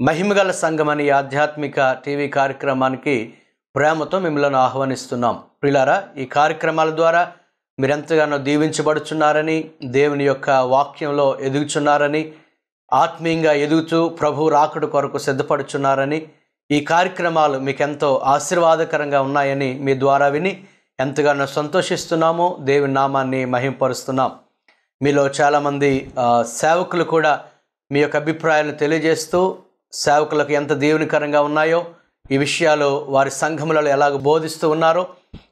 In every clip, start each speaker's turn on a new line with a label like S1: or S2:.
S1: మహిమగల సంఘం అనే ఆధ్యాత్మిక టీవీ కార్యక్రమానికి ప్రేమతో మిమ్మల్ని ఆహ్వానిస్తున్నాం. ప్రిలారా ఈ కార్యక్రమాల ద్వారా మీరు ఎంతగానో దీవించబడుచున్నారని దేవుని యొక్క వాక్యంలో ఎదుగుచున్నారని ఆత్మీయంగా ఎదుగుతూ ప్రభు రాకడు కొరకు సిద్ధపడుచున్నారని ఈ కార్యక్రమాలు మీకు ఎంతో ఆశీర్వాదకరంగా ఉన్నాయని మీ ద్వారా విని ఎంతగానో సంతోషిస్తున్నాము. దేవుని నామాన్ని మహింపరుస్తున్నాం. మీలో చాలామంది సేవకులు కూడా మీ యొక్క అభిప్రాయాలను తెలియజేస్తూ సేవకులకు ఎంత దేవునికరంగా ఉన్నాయో ఈ విషయాలు వారి సంఘములలో ఎలాగ బోధిస్తూ ఉన్నారో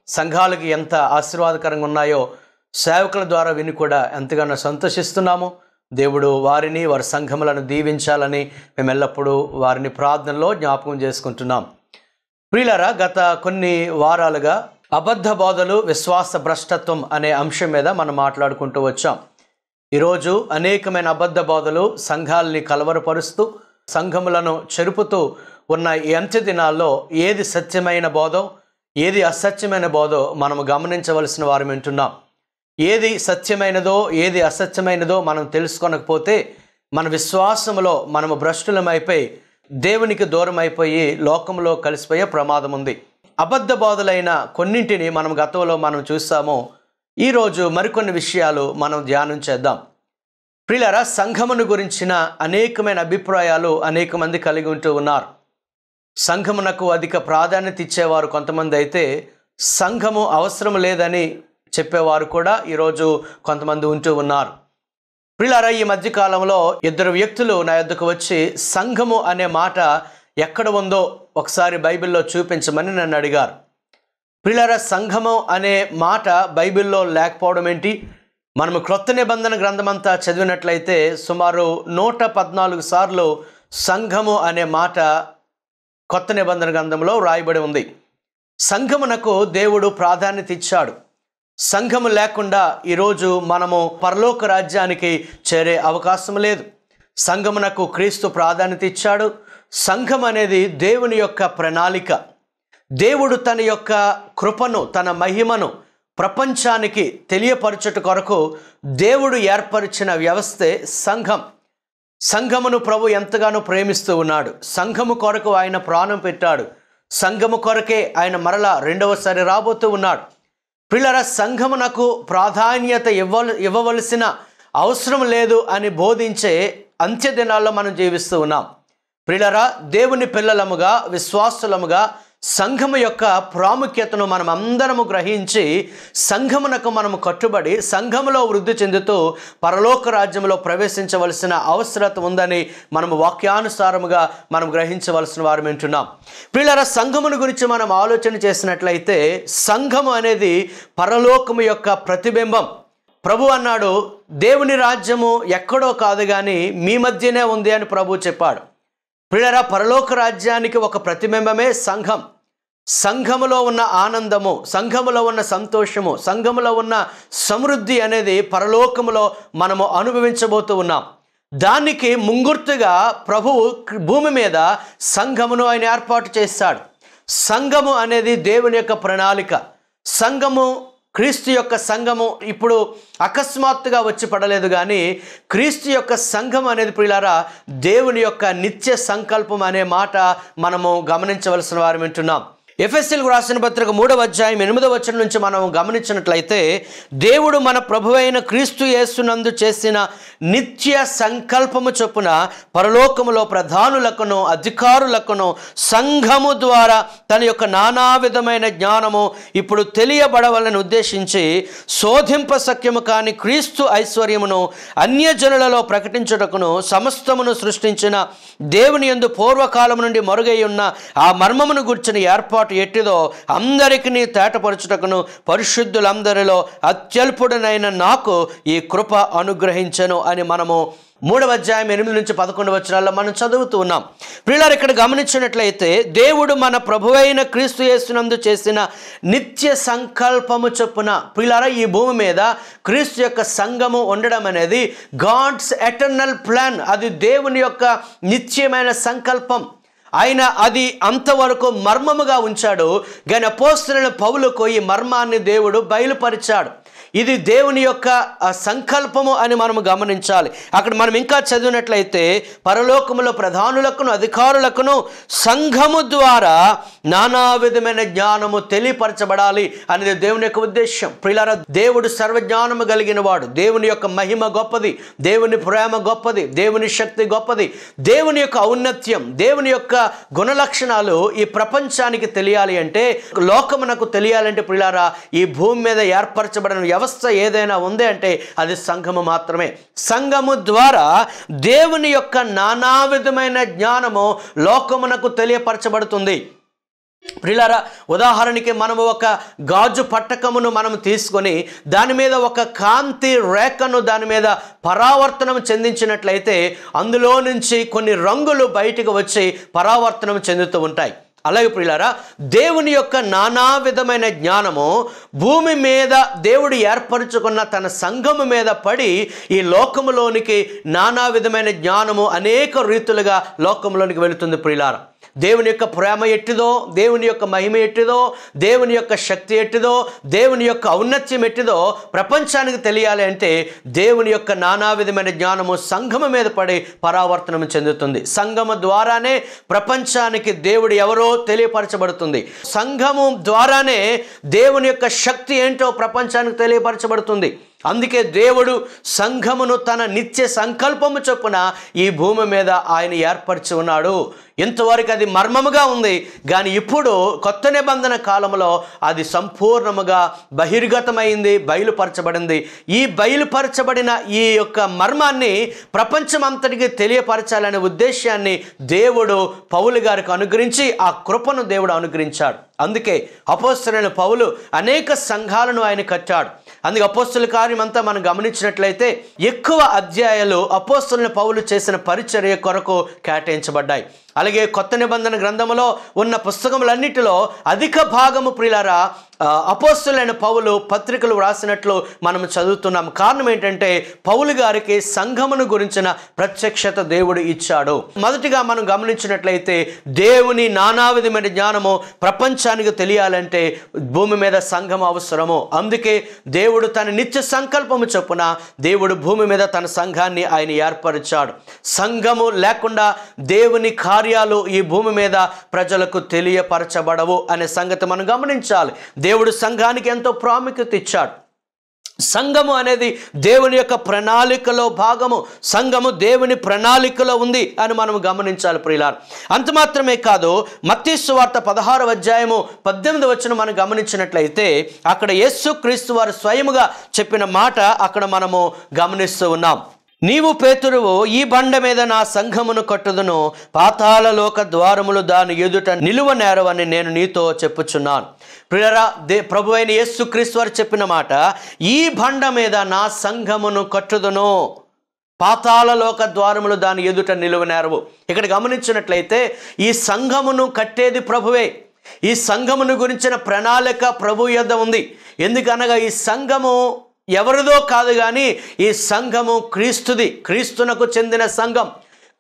S1: సంఘాలకి ఎంత ఆశీర్వాదకరంగా ఉన్నాయో సేవకుల ద్వారా విని కూడా ఎంతగానో సంతోషిస్తున్నాము. దేవుడు వారిని వారి సంఘములను దీవించాలని మేము ఎల్లప్పుడూ వారిని ప్రార్థనలో జ్ఞాపకం చేసుకుంటున్నాం. ప్రియులరా గత కొన్ని వారాలుగా అబద్ధ బోధలు విశ్వాస భ్రష్టత్వం అనే అంశం మీద మనం మాట్లాడుకుంటూ వచ్చాం. ఈరోజు అనేకమైన అబద్ధ బోధలు సంఘాలని కలవరపరుస్తూ సంఘములను చెరుపుతూ ఉన్న ఈ అంత్య దినాల్లో ఏది సత్యమైన బోధో ఏది అసత్యమైన బోధో మనము గమనించవలసిన వారు వింటున్నాం. ఏది సత్యమైనదో ఏది అసత్యమైనదో మనం తెలుసుకొనకపోతే మన విశ్వాసములో మనము భ్రష్టులమైపోయి దేవునికి దూరం అయిపోయి లోకంలో కలిసిపోయే ప్రమాదం ఉంది. అబద్ధ బోధలైన కొన్నింటిని మనం గతంలో మనం చూస్తాము ఈరోజు మరికొన్ని విషయాలు మనం ధ్యానం చేద్దాం. ప్రిలరా సంఘమును గురించిన అనేకమైన అభిప్రాయాలు అనేక మంది కలిగి ఉంటూ ఉన్నారు. సంఘమునకు అధిక ప్రాధాన్యత ఇచ్చేవారు కొంతమంది అయితే సంఘము అవసరం లేదని చెప్పేవారు కూడా ఈరోజు కొంతమంది ఉంటూ ఉన్నారు. ప్రిలారా ఈ మధ్యకాలంలో ఇద్దరు వ్యక్తులు నా యొద్దకు వచ్చి సంఘము అనే మాట ఎక్కడ ఉందో ఒకసారి బైబిల్లో చూపించమని నన్ను అడిగారు. ప్రిలారా సంఘము అనే మాట బైబిల్లో లేకపోవడం ఏంటి? మనము క్రొత్త నిబంధన గ్రంథమంతా చదివినట్లయితే సుమారు నూట పద్నాలుగు సార్లు సంఘము అనే మాట కొత్త నిబంధన గ్రంథంలో రాయబడి ఉంది. సంఘమునకు దేవుడు ప్రాధాన్యత ఇచ్చాడు. సంఘము లేకుండా ఈరోజు మనము పరలోక రాజ్యానికి చేరే అవకాశం లేదు. సంఘమునకు క్రీస్తు ప్రాధాన్యత ఇచ్చాడు. సంఘం అనేది దేవుని యొక్క ప్రణాళిక. దేవుడు తన యొక్క కృపను తన మహిమను ప్రపంచానికి తెలియపరచుట కొరకు దేవుడు ఏర్పరిచిన వ్యవస్థే సంఘం. సంఘమును ప్రభు ఎంతగానో ప్రేమిస్తూ ఉన్నాడు. సంఘము కొరకు ఆయన ప్రాణం పెట్టాడు. సంఘము కొరకే ఆయన మరలా రెండవసారి రాబోతూ ఉన్నాడు. పిల్లల సంఘమునకు ప్రాధాన్యత ఇవ్వ ఇవ్వవలసిన అవసరం లేదు అని బోధించే అంత్య దినాల్లో మనం జీవిస్తూ ఉన్నాం. ప్రిలరా దేవుని పిల్లలముగా విశ్వాసులముగా సంఘము యొక్క ప్రాముఖ్యతను మనం అందరము గ్రహించి సంఘమునకు మనము కట్టుబడి సంఘములో వృద్ధి చెందుతూ పరలోక రాజ్యంలో ప్రవేశించవలసిన అవసరత ఉందని మనము వాక్యానుసారముగా మనం గ్రహించవలసిన వారు వింటున్నాం ప్రియులరా సంఘమును గురించి మనం ఆలోచన చేసినట్లయితే సంఘము అనేది పరలోకము యొక్క ప్రతిబింబం. ప్రభు అన్నాడు దేవుని రాజ్యము ఎక్కడో కాదు కానీ మీ మధ్యనే ఉంది అని ప్రభు చెప్పాడు. పిల్లరా పరలోక రాజ్యానికి ఒక ప్రతిబింబమే సంఘం. సంఘములో ఉన్న ఆనందము సంఘములో ఉన్న సంతోషము సంఘములో ఉన్న సమృద్ధి అనేది పరలోకములో మనము అనుభవించబోతూ ఉన్నాం. దానికి ముంగుర్తుగా ప్రభువు భూమి మీద సంఘమును ఆయన ఏర్పాటు చేస్తాడు. సంఘము అనేది దేవుని యొక్క ప్రణాళిక. సంఘము క్రీస్తు యొక్క సంఘము ఇప్పుడు అకస్మాత్తుగా వచ్చి పడలేదు కానీ క్రీస్తు యొక్క సంఘం అనేది ప్రియులారా దేవుని యొక్క నిత్య సంకల్పం అనే మాట మనము గమనించవలసిన వారు వింటున్నాం. ఎఫ్ఎస్ఎల్ రాసిన పత్రిక మూడవ అధ్యాయం ఎనిమిదవ వచనం నుంచి మనం గమనించినట్లయితే దేవుడు మన ప్రభువైన క్రీస్తు యేసునందు చేసిన నిత్య సంకల్పము చొప్పున పరలోకములో ప్రధానులకును అధికారులకును సంఘము ద్వారా తన యొక్క నానా విధమైన జ్ఞానము ఇప్పుడు తెలియబడవాలని ఉద్దేశించి శోధింప సఖ్యము కాని క్రీస్తు ఐశ్వర్యమును అన్యజనులలో ప్రకటించుటకును సమస్తమును సృష్టించిన దేవుని యందు పూర్వకాలం నుండి మరుగై ఉన్న ఆ మర్మమును గుర్చిన ఏర్పాటు ఎట్టిదో అందరికీ తేటపరచుటకును పరిశుద్ధులందరిలో అత్యల్పుడనైన నాకు ఈ కృప అనుగ్రహించను అని మనము మూడవ అధ్యాయం ఎనిమిది నుంచి పదకొండు వచనాల్లో మనం చదువుతూ ఉన్నాం. పిల్లలు ఇక్కడ గమనించినట్లయితే దేవుడు మన ప్రభువైన క్రీస్తు యేసునందు చేసిన నిత్య సంకల్పము చొప్పున ప్రియులారా ఈ భూమి మీద క్రీస్తు యొక్క సంఘము ఉండడం అనేది గాడ్స్ ఎటర్నల్ ప్లాన్. అది దేవుని యొక్క నిత్యమైన సంకల్పం. ఆయన అది అంతవరకు మర్మముగా ఉంచాడు. కానీ అపోస్తులైన పౌలకు ఈ మర్మాన్ని దేవుడు బయలుపరిచాడు. ఇది దేవుని యొక్క సంకల్పము అని మనం గమనించాలి. అక్కడ మనం ఇంకా చదివినట్లయితే పరలోకములో ప్రధానులకును అధికారులకును సంఘము ద్వారా నానా విధమైన జ్ఞానము తెలియపరచబడాలి అనేది దేవుని యొక్క ఉద్దేశం ప్రియులారా దేవుడు సర్వజ్ఞానము కలిగిన వాడు దేవుని యొక్క మహిమ గొప్పది. దేవుని ప్రేమ గొప్పది. దేవుని శక్తి గొప్పది. దేవుని యొక్క ఔన్నత్యం దేవుని యొక్క గుణలక్షణాలు ఈ ప్రపంచానికి తెలియాలి అంటే లోకమునకు తెలియాలంటే ప్రియులారా ఈ భూమి మీద ఏర్పరచబడిన వ్యవస్థ ఏదైనా ఉంది అంటే అది సంఘము మాత్రమే. సంఘము ద్వారా దేవుని యొక్క నానా విధమైన జ్ఞానము లోకమునకు తెలియపరచబడుతుంది. ప్రిలారా ఉదాహరణకి మనము ఒక గాజు పట్టకమును మనం తీసుకొని దాని మీద ఒక కాంతి రేఖను దాని మీద పరావర్తనం చెందించినట్లయితే అందులో నుంచి కొన్ని రంగులు బయటకు వచ్చి పరావర్తనం చెందుతూ ఉంటాయి. అలాగే ప్రియులారా దేవుని యొక్క నానా విధమైన జ్ఞానము భూమి మీద దేవుడు ఏర్పరచుకున్న తన సంఘము మీద పడి ఈ లోకములోనికి నానా విధమైన జ్ఞానము అనేక రీతులుగా లోకంలోనికి వెళుతుంది ప్రియులారా. దేవుని యొక్క ప్రేమ ఎట్టిదో దేవుని యొక్క మహిమ ఎట్టిదో దేవుని యొక్క శక్తి ఎట్టిదో దేవుని యొక్క ఔన్నత్యం ఎట్టిదో ప్రపంచానికి తెలియాలి అంటే దేవుని యొక్క నానా విధమైన జ్ఞానము సంఘము మీద పడి పరావర్తనం చెందుతుంది. సంఘము ద్వారానే ప్రపంచానికి దేవుడు ఎవరో తెలియపరచబడుతుంది. సంఘము ద్వారానే దేవుని యొక్క శక్తి ఏంటో ప్రపంచానికి తెలియపరచబడుతుంది. అందుకే దేవుడు సంఘమును తన నిత్య సంకల్పము చొప్పున ఈ భూమి మీద ఆయన ఏర్పరిచి ఉన్నాడు. ఇంతవరకు అది మర్మముగా ఉంది కానీ ఇప్పుడు కొత్త నిబంధన కాలంలో అది సంపూర్ణముగా బహిర్గతమైంది బయలుపరచబడింది. ఈ బయలుపరచబడిన ఈ యొక్క మర్మాన్ని ప్రపంచమంతటికి తెలియపరచాలనే ఉద్దేశాన్ని దేవుడు పౌలు గారికి అనుగ్రహించి ఆ కృపను దేవుడు అనుగ్రహించాడు. అందుకే అపోస్తలైన పౌలు అనేక సంఘాలను ఆయన కట్టాడు. అందుకే అపోస్తుల కార్యం అంతా మనం గమనించినట్లయితే ఎక్కువ అధ్యాయాలు అపోస్తులను పౌలు చేసిన పరిచర్య కొరకు కేటాయించబడ్డాయి. అలాగే కొత్త నిబంధన గ్రంథములో ఉన్న పుస్తకములన్నిటిలో అధిక భాగము ప్రియులారా అపోస్తులైన పౌలు పత్రికలు వ్రాసినట్లు మనం చదువుతున్నాం. కారణం ఏంటంటే పౌలు గారికి సంఘమును గురించిన ప్రత్యక్షత దేవుడు ఇచ్చాడు. మొదటిగా మనం గమనించినట్లయితే దేవుని నానా విధమైన జ్ఞానము ప్రపంచానికి తెలియాలంటే భూమి మీద సంఘం అవసరము. అందుకే దేవుడు తన నిత్య సంకల్పము చొప్పున దేవుడు భూమి మీద తన సంఘాన్ని ఆయన ఏర్పరిచాడు. సంఘము లేకుండా దేవుని కార్యాలు ఈ భూమి మీద ప్రజలకు తెలియపరచబడవు అనే సంగతి మనం గమనించాలి. దేవుడు సంఘానికి ఎంతో ప్రాముఖ్యత ఇచ్చాడు. సంఘము అనేది దేవుని యొక్క ప్రణాళికలో భాగము. సంఘము దేవుని ప్రణాళికలో ఉంది అని మనం గమనించాలి ప్రియులారు. అంత మాత్రమే కాదు మత్తీసు వార్త పదహారు అధ్యాయము పద్దెనిమిది వచ్చిన మనం గమనించినట్లయితే అక్కడ యేసు క్రీస్తు వారు స్వయముగా చెప్పిన మాట అక్కడ మనము గమనిస్తూ ఉన్నాం. నీవు పేతురువు ఈ బండ మీద నా సంఘమును కట్టుదును. పాతాళలోక ద్వారములు దాని ఎదుట నిలువ నేరవని నేను నీతో చెప్పుచున్నాను. ప్రియరా దే ప్రభు అయిన యేసు వారు చెప్పిన మాట ఈ బండ మీద నా సంఘమును కట్టుదును. పాతాళలోక ద్వారములు దాని ఎదుట నిలువ నేరవు. ఇక్కడ గమనించినట్లయితే ఈ సంఘమును కట్టేది ప్రభువే. ఈ సంఘమును గురించిన ప్రణాళిక ప్రభు యొద్ద ఉంది. ఎందుకనగా ఈ సంఘము ఎవరిదో కాదు కానీ ఈ సంఘము క్రీస్తుది. క్రీస్తునకు చెందిన సంఘం.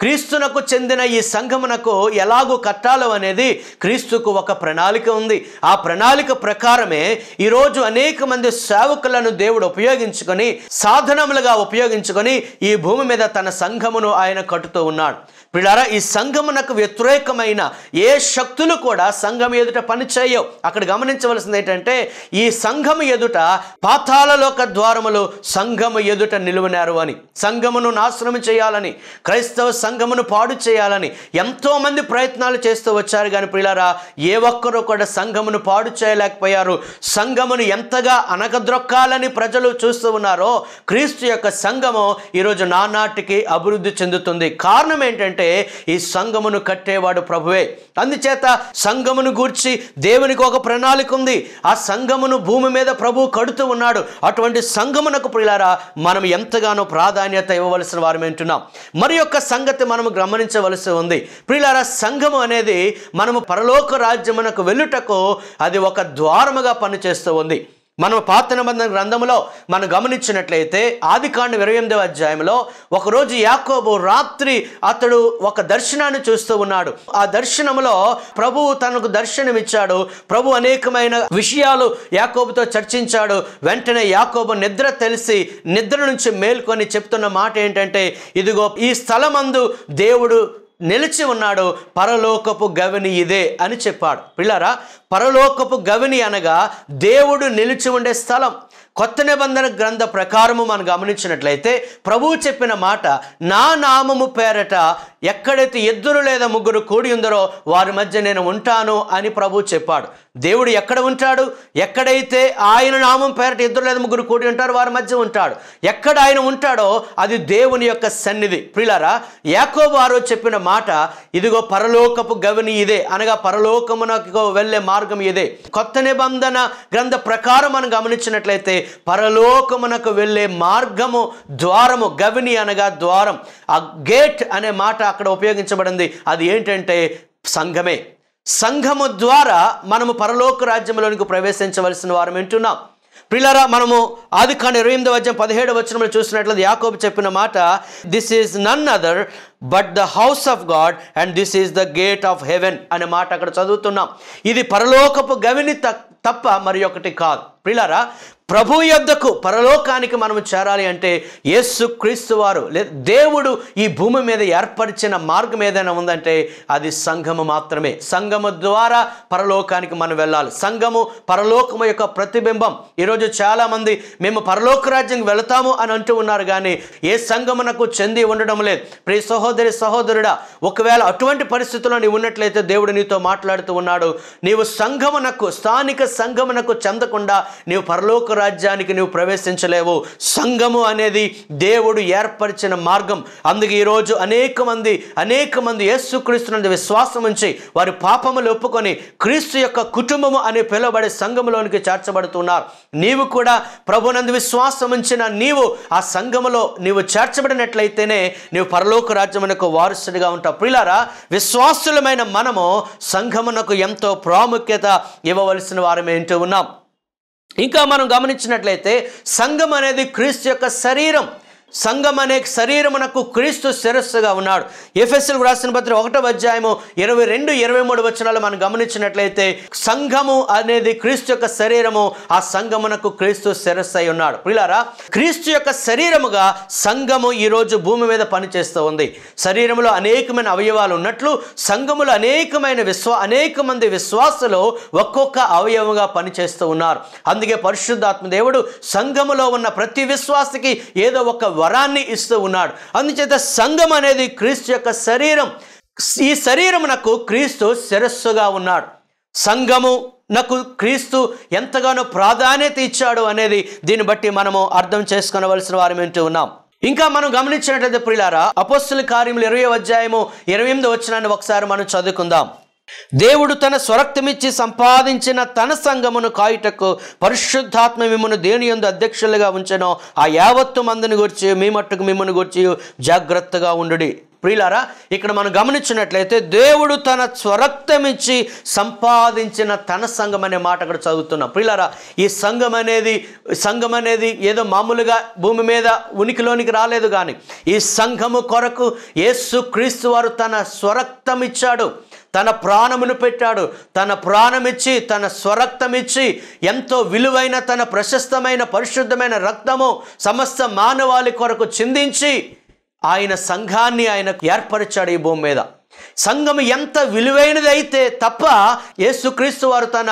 S1: క్రీస్తునకు చెందిన ఈ సంఘమునకు ఎలాగూ కట్టాలో అనేది క్రీస్తుకు ఒక ప్రణాళిక ఉంది. ఆ ప్రణాళిక ప్రకారమే ఈరోజు అనేక మంది సేవకులను దేవుడు ఉపయోగించుకొని సాధనములుగా ఉపయోగించుకొని ఈ భూమి మీద తన సంఘమును ఆయన కట్టుతూ ఉన్నాడు. పిల్లారా ఈ సంఘమునకు వ్యతిరేకమైన ఏ శక్తులు కూడా సంఘం ఎదుట పనిచేయవు. అక్కడ గమనించవలసింది ఏంటంటే ఈ సంఘము ఎదుట పాతాలలోక ద్వారములు సంఘము ఎదుట నిలువనారు అని సంఘమును నాశనం చేయాలని క్రైస్తవ సంఘమును పాడు చేయాలని ఎంతోమంది ప్రయత్నాలు చేస్తూ వచ్చారు. కానీ పిల్లారా ఏ ఒక్కరూ కూడా సంఘమును పాడు చేయలేకపోయారు. సంఘమును ఎంతగా అనగద్రొక్కాలని ప్రజలు చూస్తూ ఉన్నారో క్రీస్తు యొక్క సంఘము ఈరోజు నానాటికి అభివృద్ధి చెందుతుంది. కారణం ఏంటంటే అంటే ఈ సంఘమును కట్టేవాడు ప్రభువే. అందుచేత సంఘమును గూర్చి దేవునికి ఒక ప్రణాళిక ఉంది. ఆ సంఘమును భూమి మీద ప్రభు కడుతూ ఉన్నాడు. అటువంటి సంఘమునకు ప్రియులారా మనం ఎంతగానో ప్రాధాన్యత ఇవ్వవలసిన వారు వింటున్నాం మరి యొక్క సంగతి మనం గమనించవలసి ఉంది. ప్రియులారా సంఘము అనేది మనము పరలోక రాజ్యమునకు వెళ్ళుటకు అది ఒక ద్వారముగా పనిచేస్తూ ఉంది. మనం పాత నిబంధన గ్రంథంలో మనం గమనించినట్లయితే ఆది కాండ ఇరవై ఎనిమిదవ అధ్యాయంలో ఒకరోజు యాకోబు రాత్రి అతడు ఒక దర్శనాన్ని చూస్తూ ఉన్నాడు. ఆ దర్శనంలో ప్రభువు తనకు దర్శనం ఇచ్చాడు ప్రభు అనేకమైన విషయాలు యాకోబుతో చర్చించాడు. వెంటనే యాకోబు నిద్ర తెలిసి నిద్ర నుంచి మేల్కొని చెప్తున్న మాట ఏంటంటే ఇదిగో ఈ స్థలమందు దేవుడు నిలిచి ఉన్నాడు. పరలోకపు గవిని ఇదే అని చెప్పాడు. పిల్లరా పరలోకపు గవిని అనగా దేవుడు నిలిచి ఉండే స్థలం. కొత్త నిబంధన గ్రంథ ప్రకారము మనం గమనించినట్లయితే ప్రభువు చెప్పిన మాట నా నామము పేరట ఎక్కడైతే ఇద్దరు లేదా ముగ్గురు కూడి ఉందరో వారి మధ్య నేను ఉంటాను అని ప్రభు చెప్పాడు. దేవుడు ఎక్కడ ఉంటాడు? ఎక్కడైతే ఆయన నామం పేరట ఇద్దరు లేదా ముగ్గురు కూడి ఉంటారు వారి మధ్య ఉంటాడు. ఎక్కడ ఆయన ఉంటాడో అది దేవుని యొక్క సన్నిధి. ప్రిలరా యాకో వారు చెప్పిన మాట ఇదిగో పరలోకపు గవిని ఇదే. అనగా పరలోకమునకు వెళ్ళే మార్గం ఇదే. కొత్త నిబంధన గ్రంథ ప్రకారం మనం గమనించినట్లయితే పరలోకమునకు వెళ్ళే మార్గము ద్వారము గవిని అనగా ద్వారం. ఆ గేట్ అనే మాట అక్కడ ఉపయోగించబడింది. అది ఏంటంటే సంఘమే. సంఘము ద్వారా మనము పరలోక రాజ్యంలోనికి ప్రవేశించవలసిన వారం వింటున్నాం. ప్రిలరా మనము ఆది కాండ ఇరవై ఎనిమిది వచ్చిన పదిహేడు వచనంలో చూసినట్లయితే యాకోబు చెప్పిన మాట this is none other but the house of God and this is the gate of heaven అనే మాట అక్కడ చదువుతున్నాం. ఇది పరలోకపు గవిని త- తప్ప మరి ఒకటి కాదు. ప్రిలరా ప్రభు యొద్దకు పరలోకానికి మనం చేరాలి అంటే యేసు క్రీస్తు వారు లే దేవుడు ఈ భూమి మీద ఏర్పరిచిన మార్గం ఏదైనా ఉందంటే అది సంఘము మాత్రమే. సంఘము ద్వారా పరలోకానికి మనం వెళ్ళాలి. సంఘము పరలోకము యొక్క ప్రతిబింబం. ఈరోజు చాలామంది మేము పరలోక రాజ్యం వెళతాము అని అంటూ ఉన్నారు కానీ ఏ సంఘమునకు చెంది ఉండడం లేదు. ప్రియ సహోదరి సహోదరుడా ఒకవేళ అటువంటి పరిస్థితుల్లో నీవు ఉన్నట్లయితే దేవుడు నీతో మాట్లాడుతూ ఉన్నాడు. నీవు సంఘమునకు స్థానిక సంఘమునకు చెందకుండా నీవు పరలోక రాజ్యానికి నీవు ప్రవేశించలేవు. సంఘము అనేది దేవుడు ఏర్పరిచిన మార్గం. అందుకే ఈరోజు అనేక మంది అనేక మంది యేసుక్రీస్తునందు విశ్వాసం ఉంచి వారి పాపములు ఒప్పుకొని క్రీస్తు యొక్క కుటుంబము అని పిలువబడే సంఘములోనికి చేర్చబడుతున్నారు. నీవు కూడా ప్రభునందు విశ్వాసం ఉంచిన నీవు ఆ సంఘములో నీవు చేర్చబడినట్లయితేనే నీవు పరలోక రాజ్యమునకు వారసుడిగా ఉంటావు ప్రిలారా విశ్వాసులమైన మనము సంఘమునకు ఎంతో ప్రాముఖ్యత ఇవ్వవలసిన వారమే ఏంటో ఉన్నాం. ఇంకా మనం గమనించినట్లయితే సంఘం అనేది క్రీస్తు యొక్క శరీరం. సంఘం అనే శరీరమునకు క్రీస్తు శిరస్సుగా ఉన్నాడు. ఎఫ్ఎస్ఎల్ రాసిన పత్రి ఒకటో అధ్యాయము ఇరవై రెండు ఇరవై మూడు వచనాలు మనం గమనించినట్లయితే సంఘము అనేది క్రీస్తు యొక్క శరీరము ఆ సంఘమునకు క్రీస్తు శిరస్సు అయి ఉన్నాడు. పిల్లారా క్రీస్తు యొక్క శరీరముగా సంఘము ఈరోజు భూమి మీద పనిచేస్తూ ఉంది. శరీరంలో అనేకమైన అవయవాలు ఉన్నట్లు సంఘములో అనేకమైన విశ్వా అనేక మంది విశ్వాసులు ఒక్కొక్క అవయవంగా పనిచేస్తూ ఉన్నారు. అందుకే పరిశుద్ధాత్మ దేవుడు సంఘములో ఉన్న ప్రతి విశ్వాసకి ఏదో ఒక వరాన్ని ఇస్తూ ఉన్నాడు. అందుచేత సంఘం అనేది క్రీస్తు యొక్క శరీరం. ఈ శరీరమునకు క్రీస్తు శిరస్సుగా ఉన్నాడు. సంఘము నాకు క్రీస్తు ఎంతగానో ప్రాధాన్యత ఇచ్చాడు అనేది దీన్ని బట్టి మనము అర్థం చేసుకునవలసిన వారం ఉన్నాం. ఇంకా మనం గమనించినట్లయితే ప్రిలారా అపోస్తుల కార్యములు ఇరవై అధ్యాయము ఇరవై ఎనిమిది వచ్చినాన్ని ఒకసారి మనం చదువుకుందాం. దేవుడు తన స్వరక్తమిచ్చి సంపాదించిన తన సంఘమును కాయుటకు పరిశుద్ధాత్మ మిమ్మను దేని యందు అధ్యక్షులుగా ఉంచను ఆ యావత్తు మందిని గురించి మీ మట్టుకు మిమ్మల్ని గురించి జాగ్రత్తగా ఉండుడి. ప్రియులారా ఇక్కడ మనం గమనించినట్లయితే దేవుడు తన స్వరక్తమిచ్చి సంపాదించిన తన సంఘం అనే మాట అక్కడ చదువుతున్నాం. ప్రియులారా ఈ సంఘం అనేది సంఘం అనేది ఏదో మామూలుగా భూమి మీద ఉనికిలోనికి రాలేదు కానీ ఈ సంఘము కొరకు యేసు క్రీస్తు వారు తన స్వరక్తం ఇచ్చాడు తన ప్రాణమును పెట్టాడు. తన ప్రాణమిచ్చి తన స్వరక్తమిచ్చి ఎంతో విలువైన తన ప్రశస్తమైన పరిశుద్ధమైన రక్తము సమస్త మానవాళి కొరకు చిందించి ఆయన సంఘాన్ని ఆయన ఏర్పరిచాడు ఈ భూమి మీద. సంఘం ఎంత విలువైనది అయితే తప్ప యేసుక్రీస్తు వారు తన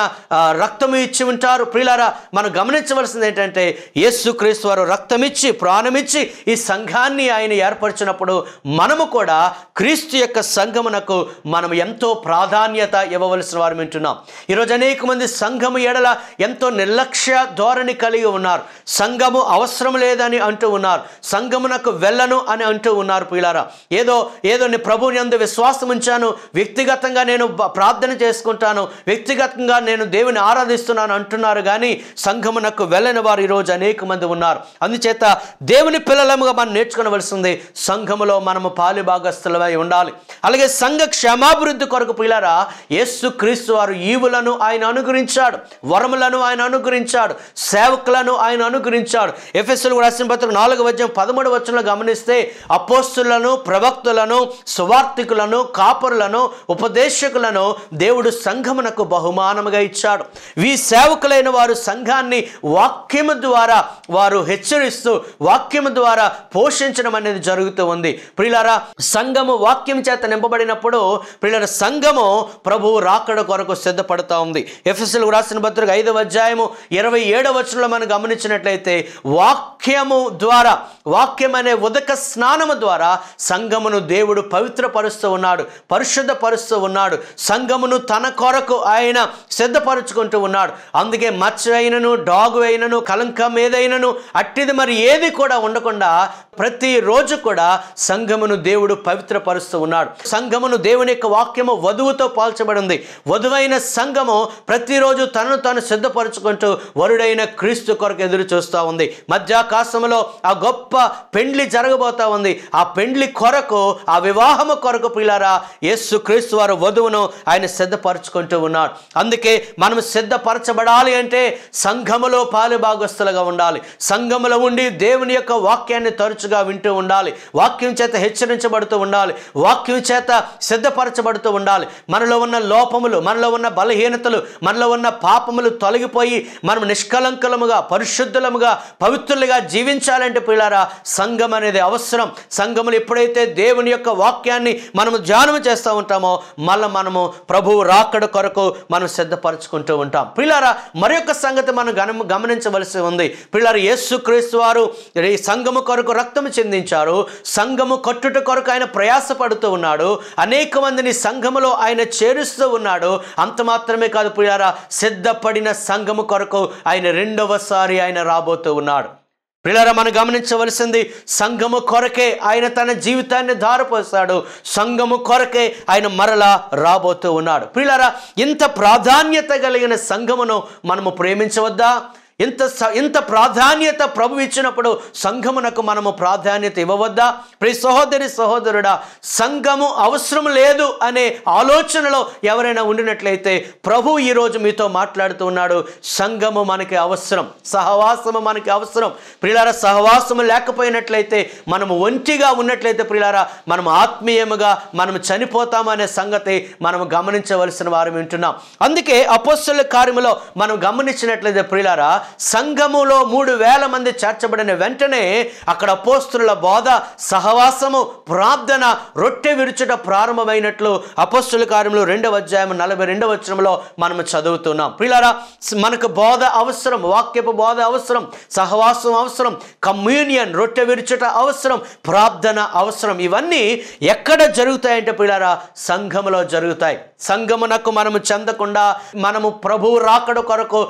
S1: రక్తము ఇచ్చి ఉంటారు. ప్రియులారా మనం గమనించవలసింది ఏంటంటే యేసుక్రీస్తు వారు రక్తం ఇచ్చి ప్రాణమిచ్చి ఈ సంఘాన్ని ఆయన ఏర్పరిచినప్పుడు మనము కూడా క్రీస్తు యొక్క సంఘమునకు మనం ఎంతో ప్రాధాన్యత ఇవ్వవలసిన వారు వింటున్నాం. ఈరోజు అనేక మంది సంఘము ఎడల ఎంతో నిర్లక్ష్య ధోరణి కలిగి ఉన్నారు. సంఘము అవసరం లేదని అంటూ ఉన్నారు. సంఘమునకు వెళ్ళను అని అంటూ ఉన్నారు పిల్లారా ఏదో ఏదో ప్రభుని అందు విశ్వాసం ఉంచాను. వ్యక్తిగతంగా నేను ప్రార్థన చేసుకుంటాను. వ్యక్తిగతంగా నేను దేవుని ఆరాధిస్తున్నాను అంటున్నారు కానీ సంఘమునకు వెళ్ళని వారు ఈరోజు అనేక మంది ఉన్నారు. అందుచేత దేవుని పిల్లలముగా మనం నేర్చుకోవలసింది సంఘములో మనము పాలి భాగస్థులమై ఉండాలి. అలాగే సంఘ క్షేమాభివృద్ధి కొరకు పిల్లరా యేసు క్రీస్తు వారు ఈవులను ఆయన అనుగ్రహించాడు. వరములను ఆయన అనుగ్రహించాడు. సేవకులను ఆయన అనుగ్రహించాడు. ఎఫ్ఎస్ఎల్ రాసిన పత్రిక నాలుగు వద్యం పదమూడు వచనంలో గమనిస్తే అపోస్తులను ప్రవక్తులను సువార్థికులను కాపరులను ఉపదేశకులను దేవుడు సంఘమునకు బహుమానముగా ఇచ్చాడు. వీ సేవకులైన వారు సంఘాన్ని వాక్యము ద్వారా వారు హెచ్చరిస్తూ వాక్యము ద్వారా పోషించడం అనేది జరుగుతూ ఉంది. ప్రియులారా సంఘము వాక్యం చేత నింపబడినప్పుడు ప్రియుల సంఘము ప్రభువు రాకడ కొరకు సిద్ధపడుతూ ఉంది. ఎఫ్ఎస్ఎల్ రాసిన పత్రిక ఐదవ అధ్యాయము ఇరవై ఏడవ వచనంలో మనం గమనించినట్లయితే వాక్యము ద్వారా వాక్యం అనే ఉదక స్నానము ద్వారా సంఘమును దేవుడు పవిత్రపరుస్తూ ఉన్నాడు. పరిశుద్ధపరుస్తూ ఉన్నాడు. సంఘమును తన కొరకు ఆయన సిద్ధపరుచుకుంటూ ఉన్నాడు. అందుకే మచ్చ అయినను డాగు అయినను కలంకం ఏదైనను అట్టిది మరి ఏది కూడా ఉండకుండా ప్రతిరోజు కూడా సంఘమును దేవుడు పవిత్రపరుస్తూ ఉన్నాడు. సంఘమును దేవుని యొక్క వాక్యము వధువుతో పోల్చబడింది. వధువైన సంఘము ప్రతిరోజు తనను తాను సిద్ధపరచుకుంటూ వరుడైన క్రీస్తు కొరకు ఎదురు చూస్తూ ఉంది. మధ్యాకాశంలో ఆ గొప్ప పెండ్లి జరగబోతా ఉంది. ఆ పెండ్లి కొరకు ఆ వివాహము కొరకు పిల్లరా యేసు క్రీస్తు వారు వధువును ఆయన సిద్ధపరచుకుంటూ ఉన్నాడు అందుకే మనం సిద్ధపరచబడాలి అంటే సంఘములో పాలు భాగస్తులుగా ఉండాలి. సంఘములో ఉండి దేవుని యొక్క వాక్యాన్ని తరచుగా వింటూ ఉండాలి. వాక్యం చేత హెచ్చరించబడుతూ ఉండాలి. వాక్యం చేత సిద్ధపరచబడుతూ ఉండాలి. మనలో ఉన్న లోపములు మనలో ఉన్న బలహీనతలు మనలో ఉన్న పాపములు తొలగిపోయి మనం నిష్కలంకలముగా పరిశుద్ధులముగా పవిత్రులుగా జీవించాలంటే పిల్లారా సంఘం అనేది అవసరం. సంఘములు ఎప్పుడైతే దేవుని యొక్క వాక్యాన్ని మనము ధ్యానం చేస్తూ ఉంటామో మళ్ళీ మనము ప్రభువు రాకడ కొరకు మనం సిద్ధపరచుకుంటూ ఉంటాం. పిల్లారా మరొక సంగతి మనం గమ గమనించవలసి ఉంది. పిల్లారు యేసుక్రీస్తు వారు ఈ సంఘము కొరకు రక్తము చెందించారు. సంఘము కట్టుట కొరకు ఆయన ప్రయాసపడుతూ ఉన్నాడు. అనేక మందిని సంఘములో ఆయన చేరుస్తూ ఉన్నాడు. అంత మాత్రమే కాదు పిల్లారా సిద్ధపడిన సంఘము కొరకు ఆయన రెండవసారి ఆయన రాబోతూ ఉన్నాడు. పిల్లరా మనం గమనించవలసింది సంఘము కొరకే ఆయన తన జీవితాన్ని దారిపోస్తాడు. సంఘము కొరకే ఆయన మరలా రాబోతూ ఉన్నాడు. పిల్లరా ఇంత ప్రాధాన్యత కలిగిన సంఘమును మనము ప్రేమించవద్దా? ఇంత స- ఇంత ప్రాధాన్యత ప్రభు ఇచ్చినప్పుడు సంఘమునకు మనము ప్రాధాన్యత ఇవ్వవద్దా? ప్రి సహోదరి సహోదరుడా సంఘము అవసరం లేదు అనే ఆలోచనలో ఎవరైనా ఉండినట్లయితే ప్రభు ఈరోజు మీతో మాట్లాడుతూ ఉన్నాడు. సంఘము మనకి అవసరం సహవాసము మనకి అవసరం. ప్రిలార సహవాసము లేకపోయినట్లయితే మనము ఒంటిగా ఉన్నట్లయితే ప్రిలారా మనం ఆత్మీయముగా మనం చనిపోతామనే సంగతి మనం గమనించవలసిన వారు వింటున్నాం అందుకే అపోస్తుల కార్యములో మనం గమనించినట్లయితే ప్రిలారా సంఘములో మూడు వేల మంది చేర్చబడిన వెంటనే అక్కడ అపోస్తుల బోధ సహవాసము ప్రార్థన రొట్టె విరుచుట ప్రారంభమైనట్లు అపోస్తుల కార్యంలో రెండవ అధ్యాయం నలభై రెండవ వచనంలో మనము చదువుతున్నాం. పిల్లరా మనకు బోధ అవసరం వాక్యపు బోధ అవసరం సహవాసం అవసరం కమ్యూనియన్ రొట్టె విరుచుట అవసరం ప్రార్థన అవసరం. ఇవన్నీ ఎక్కడ జరుగుతాయంటే పిల్లారా సంఘములో జరుగుతాయి. సంఘమునకు మనము చెందకుండా మనము ప్రభువు రాకడ కొరకు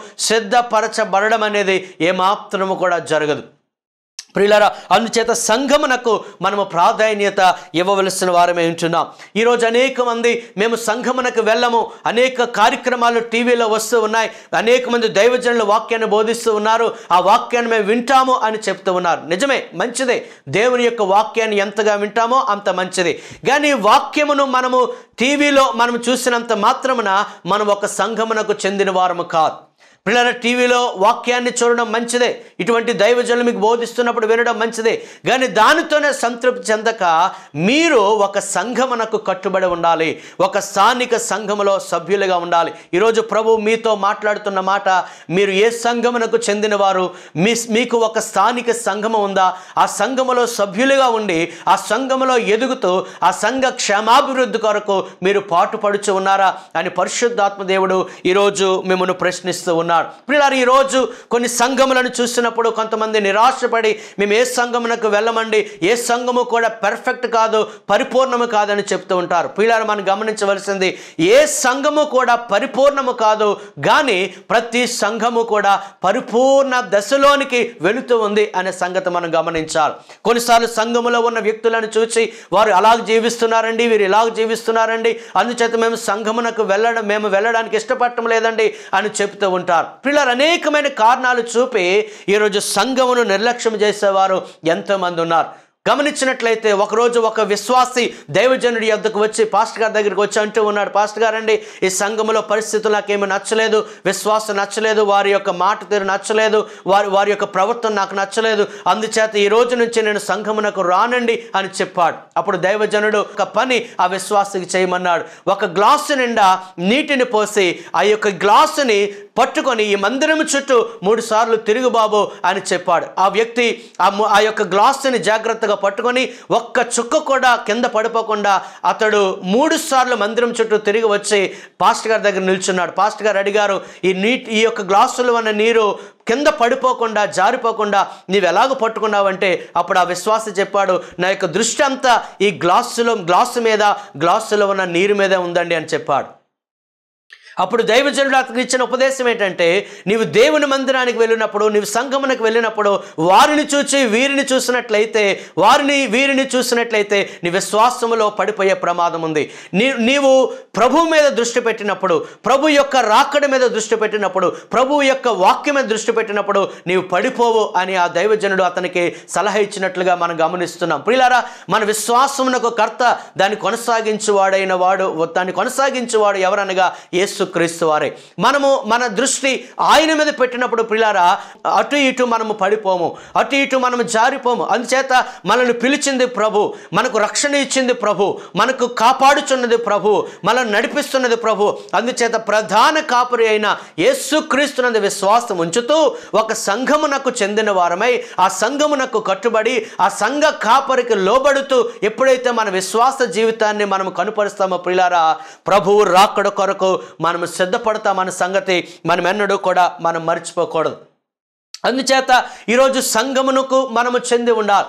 S1: మారడం అనేది ఏమాత్రము కూడా జరగదు. ప్రియులరా అందుచేత సంఘమునకు మనము ప్రాధాన్యత ఇవ్వవలసిన వారమే ఉంటున్నాం. ఈరోజు అనేక మంది మేము సంఘమునకు వెళ్ళము. అనేక కార్యక్రమాలు టీవీలో వస్తూ ఉన్నాయి. అనేక మంది దైవజనులు వాక్యాన్ని బోధిస్తూ ఉన్నారు. ఆ వాక్యాన్ని మేము వింటాము అని చెప్తూ ఉన్నారు. నిజమే మంచిదే. దేవుని యొక్క వాక్యాన్ని ఎంతగా వింటామో అంత మంచిది. కానీ వాక్యమును మనము టీవీలో మనం చూసినంత మాత్రమున మనం ఒక సంఘమునకు చెందిన వారము కాదు. పిల్లల టీవీలో వాక్యాన్ని చూడడం మంచిదే. ఇటువంటి దైవజనులు మీకు బోధిస్తున్నప్పుడు వినడం మంచిదే. కానీ దానితోనే సంతృప్తి చెందక మీరు ఒక సంఘమునకు కట్టుబడి ఉండాలి. ఒక స్థానిక సంఘములో సభ్యులుగా ఉండాలి. ఈరోజు ప్రభు మీతో మాట్లాడుతున్న మాట మీరు ఏ సంఘమునకు చెందినవారు? మీ మీకు ఒక స్థానిక సంఘము ఉందా? ఆ సంఘములో సభ్యులుగా ఉండి ఆ సంఘములో ఎదుగుతూ ఆ సంఘ క్షేమాభివృద్ధి కొరకు మీరు పాటుపడుచు ఉన్నారా? అని పరిశుద్ధాత్మ దేవుడు ఈరోజు మిమ్మల్ని ప్రశ్నిస్తూ ఉన్నాడు పిల్లలు ఈరోజు కొన్ని సంఘములను చూసినప్పుడు కొంతమంది నిరాశపడి మేము ఏ సంఘమునకు వెళ్ళమండి? ఏ సంఘము కూడా పెర్ఫెక్ట్ కాదు పరిపూర్ణము కాదని చెప్తూ ఉంటారు. పిల్లలు మనం గమనించవలసింది ఏ సంఘము కూడా పరిపూర్ణము కాదు కానీ ప్రతి సంఘము కూడా పరిపూర్ణ దశలోనికి వెళుతూ ఉంది అనే సంగతి మనం గమనించాలి. కొన్నిసార్లు సంఘములో ఉన్న వ్యక్తులను చూసి వారు అలాగ జీవిస్తున్నారండి వీరు ఇలాగ జీవిస్తున్నారండి అందుచేత మేము సంఘమునకు వెళ్ళడం మేము వెళ్ళడానికి ఇష్టపడటం లేదండి అని చెప్తూ ఉంటారు. పిల్లలు అనేకమైన కారణాలు చూపి ఈరోజు సంఘమును నిర్లక్ష్యం చేసేవారు ఎంతోమంది ఉన్నారు. గమనించినట్లయితే ఒకరోజు ఒక విశ్వాసి దైవజనుడి యొద్దకు వచ్చి పాస్టర్ గారి దగ్గరికి వచ్చి అంటూ ఉన్నాడు పాస్టర్ గారండి ఈ సంఘములో పరిస్థితులు నాకేమీ నచ్చలేదు విశ్వాసం నచ్చలేదు వారి యొక్క మాట తీరు నచ్చలేదు వారి వారి యొక్క ప్రవర్తన నాకు నచ్చలేదు అందుచేత ఈ రోజు నుంచి నేను సంఘమునకు రానండి అని చెప్పాడు. అప్పుడు దైవజనుడు ఒక పని ఆ విశ్వాసికి చేయమన్నాడు. ఒక గ్లాసు నిండా నీటిని పోసి ఆ యొక్క గ్లాసుని పట్టుకొని ఈ మందిరం చుట్టూ మూడు సార్లు తిరుగు బాబు అని చెప్పాడు. ఆ వ్యక్తి ఆ ఆ యొక్క గ్లాసుని జాగ్రత్తగా పట్టుకొని ఒక్క చుక్క కూడా కింద పడిపోకుండా అతడు మూడు సార్లు మందిరం చుట్టూ తిరిగి వచ్చి పాస్టర్ గారి దగ్గర నిల్చున్నాడు. పాస్టర్ గారు అడిగారు ఈ నీటి ఈ యొక్క గ్లాసులు ఉన్న నీరు కింద పడిపోకుండా జారిపోకుండా నీవు ఎలాగ పట్టుకున్నావంటే? అప్పుడు ఆ విశ్వాస చెప్పాడు నా యొక్క దృష్టి అంతా ఈ గ్లాసులో గ్లాసు మీద గ్లాసులో ఉన్న నీరు మీదే ఉందండి అని చెప్పాడు. అప్పుడు దైవజనుడు అతనికి ఇచ్చిన ఉపదేశం ఏంటంటే నీవు దేవుని మందిరానికి వెళ్ళినప్పుడు నీవు సంగమునకు వెళ్ళినప్పుడు వారిని చూచి వీరిని చూసినట్లయితే వారిని వీరిని చూసినట్లయితే నీ విశ్వాసములో పడిపోయే ప్రమాదం ఉంది. నీ నీవు ప్రభు మీద దృష్టి పెట్టినప్పుడు ప్రభు యొక్క రాకడ మీద దృష్టి పెట్టినప్పుడు ప్రభు యొక్క వాక్యం మీద దృష్టి పెట్టినప్పుడు నీవు పడిపోవు అని ఆ దైవజనుడు అతనికి సలహా ఇచ్చినట్లుగా మనం గమనిస్తున్నాం. ప్రియులారా మన విశ్వాసమునకు కర్త దాన్ని కొనసాగించువాడైన వాడు దాన్ని కొనసాగించువాడు ఎవరనగా యేసుక్రీస్తు వారే. మనము మన దృష్టి ఆయన మీద పెట్టినప్పుడు పిల్లారా అటు ఇటు మనము పడిపోము అటు ఇటు మనము జారిపోము. అందుచేత మనల్ని పిలిచింది ప్రభు మనకు రక్షణ ఇచ్చింది ప్రభు మనకు కాపాడుచున్నది ప్రభు మనల్ని నడిపిస్తున్నది ప్రభు. అందుచేత ప్రధాన కాపురి అయిన యేసుక్రీస్తునందు విశ్వాసం ఉంచుతూ ఒక సంఘమునకు చెందిన వారమై ఆ సంఘమునకు కట్టుబడి ఆ సంఘ కాపరికి లోబడుతూ ఎప్పుడైతే మన విశ్వాస జీవితాన్ని మనం కనుపరుస్తామో పిల్లారా ప్రభువు రాకడ కొరకు మనము సిద్ధపడతామన్న సంగతి మనం ఎన్నడూ కూడా మనం మర్చిపోకూడదు. అందుచేత ఈరోజు సంఘమునకు మనము చెంది ఉండాలి.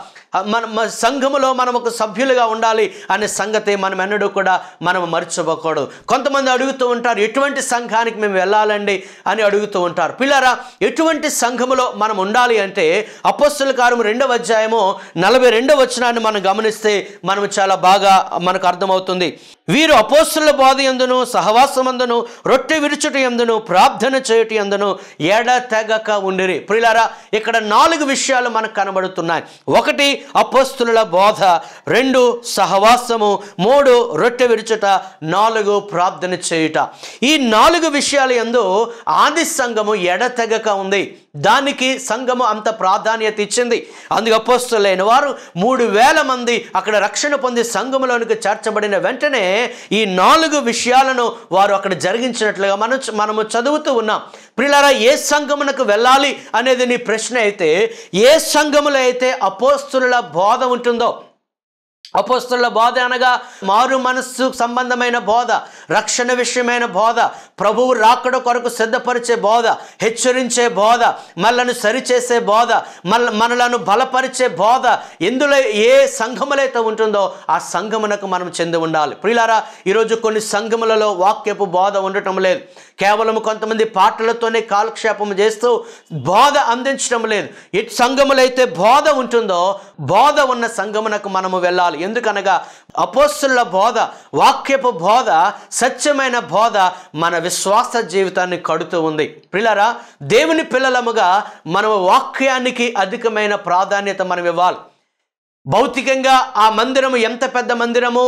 S1: మన సంఘములో మనం ఒక సభ్యులుగా ఉండాలి అనే సంగతి మనం ఎన్నడూ కూడా మనం మర్చిపోకూడదు. కొంతమంది అడుగుతూ ఉంటారు ఎటువంటి సంఘానికి మేము వెళ్ళాలండి? అని అడుగుతూ ఉంటారు. పిల్లరా ఎటువంటి సంఘములో మనం ఉండాలి అంటే అపోస్తుల కారం రెండవ అధ్యాయము నలభై రెండవ వచనాన్ని మనం గమనిస్తే మనం చాలా బాగా మనకు అర్థమవుతుంది. వీరు అపోస్తుల బోధ ఎందును సహవాసమందును రొట్టె విరుచుట ఎందును ప్రార్థన చేయుట ఎందును ఎడ తెగక ఉండిరి. ప్రిలారా ఇక్కడ నాలుగు విషయాలు మనకు కనబడుతున్నాయి. ఒకటి అపోస్తుల బోధ. రెండు సహవాసము. మూడు రొట్టె విరుచుట. నాలుగు ప్రార్థన చేయుట. ఈ నాలుగు విషయాలు ఎందు ఆది సంఘము ఎడతెగక ఉంది? దానికి సంఘము అంత ప్రాధాన్యత ఇచ్చింది. అందుకు అపోస్తులైన వారు మూడు వేల మంది అక్కడ రక్షణ పొంది సంఘములోనికి చేర్చబడిన వెంటనే ఈ నాలుగు విషయాలను వారు అక్కడ జరిగించినట్లుగా మనం మనము చదువుతూ ఉన్నాం. ప్రిలారా ఏ సంఘమునకు వెళ్ళాలి అనేది నీ ప్రశ్న అయితే ఏ సంఘములో అయితే అపోస్తుల బోధ ఉంటుందో అపోస్తుల బోధ అనగా మారు మనస్సు సంబంధమైన బోధ. రక్షణ విషయమైన బోధ. ప్రభువు రాకడ కొరకు సిద్ధపరిచే బోధ హెచ్చరించే బోధ మనలను సరిచేసే బోధ మన మనలను బలపరిచే బోధ. ఎందులో ఏ సంఘములైతే ఉంటుందో ఆ సంఘమునకు మనం చెంది ఉండాలి. ప్రియులారా ఈరోజు కొన్ని సంఘములలో వాక్యపు బోధ ఉండటం లేదు. కేవలం కొంతమంది పాటలతోనే కాలక్షేపం చేస్తూ బోధ అందించడం లేదు. ఎటు సంఘములైతే బోధ ఉంటుందో బోధ ఉన్న సంఘమునకు మనము వెళ్ళాలి. ఎందుకనగా అపోస్తుల బోధ వాక్యపు బోధ సత్యమైన బోధ మన విశ్వాస జీవితాన్ని కడుతూ ఉంది. పిల్లరా దేవుని పిల్లలముగా మన వాక్యానికి అధికమైన ప్రాధాన్యత మనం ఇవ్వాలి భౌతికంగా ఆ మందిరము ఎంత పెద్ద మందిరము?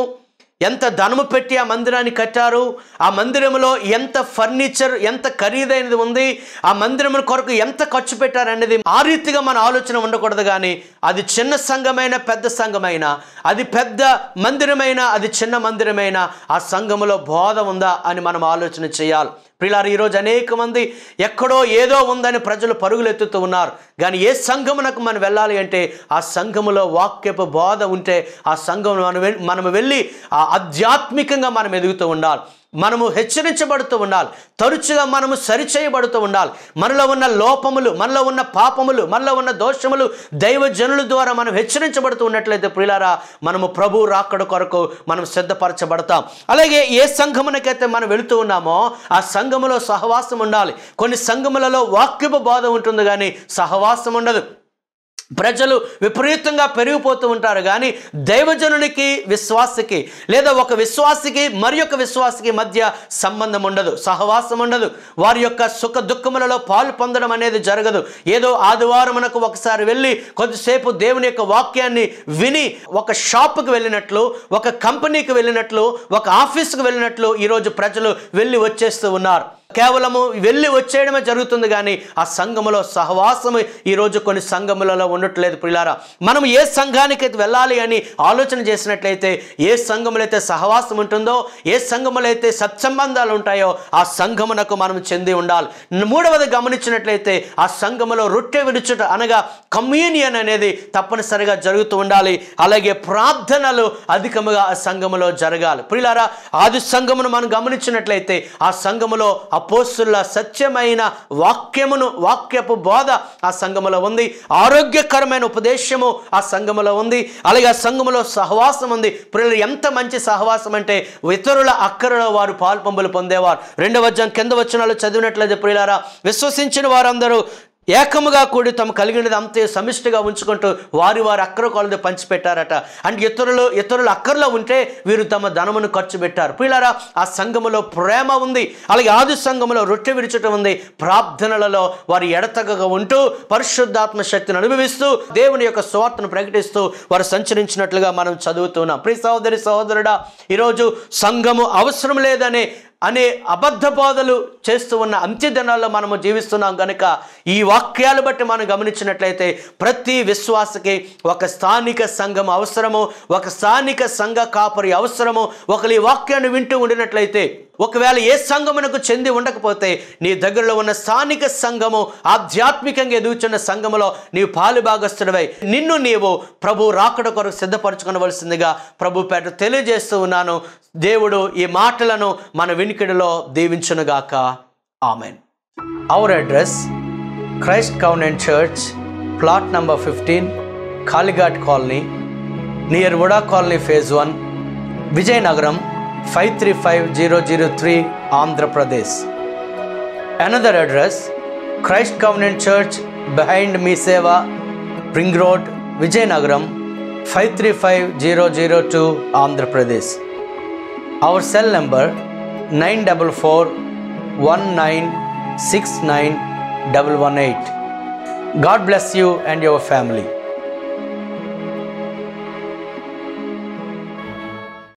S1: ఎంత ధనము పెట్టి ఆ మందిరాన్ని కట్టారు? ఆ మందిరంలో ఎంత ఫర్నిచర్ ఎంత ఖరీదైనది ఉంది? ఆ మందిరం కొరకు ఎంత ఖర్చు పెట్టారు అనేది ఆ రీతిగా మన ఆలోచన ఉండకూడదు కానీ అది చిన్న సంఘమైన పెద్ద సంఘమైన అది పెద్ద మందిరమైన అది చిన్న మందిరమైన ఆ సంఘములో బోధ ఉందా అని మనం ఆలోచన చేయాలి. పిల్లారు ఈరోజు అనేక మంది ఎక్కడో ఏదో ఉందని ప్రజలు పరుగులు ఎత్తుతూ ఉన్నారు. కానీ ఏ సంఘమునకు మనం వెళ్ళాలి అంటే ఆ సంఘములో వాక్యపు బోధ ఉంటే ఆ సంఘం మనం మనం వెళ్ళి ఆ ఆధ్యాత్మికంగా మనం ఎదుగుతూ ఉండాలి. మనము హెచ్చరించబడుతూ ఉండాలి. తరచుగా మనము సరిచేయబడుతూ ఉండాలి. మనలో ఉన్న లోపములు మనలో ఉన్న పాపములు మనలో ఉన్న దోషములు దైవజనుల ద్వారా మనం హెచ్చరించబడుతూ ఉన్నట్లయితే ప్రియులారా మనము ప్రభు రాకడ కొరకు మనం సిద్ధపరచబడతాం. అలాగే ఏ సంఘమునకైతే మనం వెళుతూ ఉన్నామో ఆ సంఘములో సహవాసం ఉండాలి. కొన్ని సంఘములలో వాక్యపు బోధ ఉంటుంది కానీ సహవాసం ఉండదు. ప్రజలు విపరీతంగా పెరిగిపోతూ ఉంటారు. కానీ దైవజనునికి విశ్వాసకి లేదా ఒక విశ్వాసికి మరి ఒక విశ్వాసికి మధ్య సంబంధం ఉండదు. సహవాసం ఉండదు. వారి యొక్క సుఖ దుఃఖములలో పాలు పొందడం అనేది జరగదు. ఏదో ఆదివారమునకు ఒకసారి వెళ్ళి కొద్దిసేపు దేవుని యొక్క వాక్యాన్ని విని ఒక షాపుకి వెళ్ళినట్లు ఒక కంపెనీకి వెళ్ళినట్లు ఒక ఆఫీస్కి వెళ్ళినట్లు ఈరోజు ప్రజలు వెళ్ళి వచ్చేస్తూ ఉన్నారు. కేవలము వెళ్ళి వచ్చేయడమే జరుగుతుంది కానీ ఆ సంఘములో సహవాసము ఈరోజు కొన్ని సంఘములలో ఉండట్లేదు ప్రిలారా. మనం ఏ సంఘానికి వెళ్ళాలి అని ఆలోచన చేసినట్లయితే ఏ సంఘములో అయితే సహవాసం ఉంటుందో ఏ సంఘములో అయితే సత్సంబంధాలు ఉంటాయో ఆ సంఘమునకు మనం చెంది ఉండాలి. మూడవది గమనించినట్లయితే ఆ సంఘములో రొట్టె విడుచుట అనగా కమ్యూనియన్ అనేది తప్పనిసరిగా జరుగుతూ ఉండాలి. అలాగే ప్రార్థనలు అధికముగా ఆ సంఘములో జరగాలి. పిల్లారా ఆది సంఘమును మనం గమనించినట్లయితే ఆ సంఘములో అపోస్తుల సత్యమైన వాక్యమును వాక్యపు బోధ ఆ సంఘములో ఉంది. ఆరోగ్యకరమైన ఉపదేశము ఆ సంఘములో ఉంది. అలాగే ఆ సంఘములో సహవాసం ఉంది. పిల్లలు ఎంత మంచి సహవాసం అంటే ఇతరుల అక్కరలో వారు పాల్పంపులు పొందేవారు. రెండవ కింద వచనాలు చదివినట్లయితే ప్రియులారా విశ్వసించిన వారందరూ ఏకముగా కూడి తమ కలిగినది అంతే సమిష్టిగా ఉంచుకుంటూ వారి వారు అక్కర కొలది పంచిపెట్టారట. అంటే ఇతరులు ఇతరులు అక్కర్లో ఉంటే వీరు తమ ధనమును ఖర్చు పెట్టారు. పిల్లరా ఆ సంఘములో ప్రేమ ఉంది. అలాగే ఆది సంఘములో రొట్టె విరుచటం ఉంది. ప్రార్థనలలో వారు ఎడతగగా ఉంటూ పరిశుద్ధాత్మ శక్తిని అనుభవిస్తూ దేవుని యొక్క స్వార్థను ప్రకటిస్తూ వారు సంచరించినట్లుగా మనం చదువుతున్నాం ప్రియ సహోదరి సహోదరుడా ఈరోజు సంఘము అవసరం లేదనే అనే అబద్ధ బోధలు చేస్తూ ఉన్న అంత్యదినాల్లో మనము జీవిస్తున్నాం కనుక ఈ వాక్యాలు బట్టి మనం గమనించినట్లయితే ప్రతి విశ్వాసకి ఒక స్థానిక సంఘం అవసరము ఒక స్థానిక సంఘ కాపరి అవసరము. ఒకరు ఈ వాక్యాన్ని వింటూ ఉండినట్లయితే ఒకవేళ ఏ సంఘమునకు చెంది ఉండకపోతే నీ దగ్గరలో ఉన్న స్థానిక సంఘము ఆధ్యాత్మికంగా ఎదుగుచున్న సంఘములో నీవు పాలుభాగస్తుడవై నిన్ను నీవు ప్రభు రాకడ కొరకు సిద్ధపరచుకొనవలసిందిగా ప్రభు పేట తెలియజేస్తూ ఉన్నాను. దేవుడు ఈ మాటలను మన వినికిడిలో దీవించునుగాక. Amen. Our address Christ covenant church plot number fifteen Kalighat colony near VUDA colony phase one Vizianagaram five three five zero zero three Andhra Pradesh. Another address Christ Covenant Church behind Me Seva, Ring Road, Vijayanagaram 535002 Andhra Pradesh. Our cell number 944 God bless you and your family.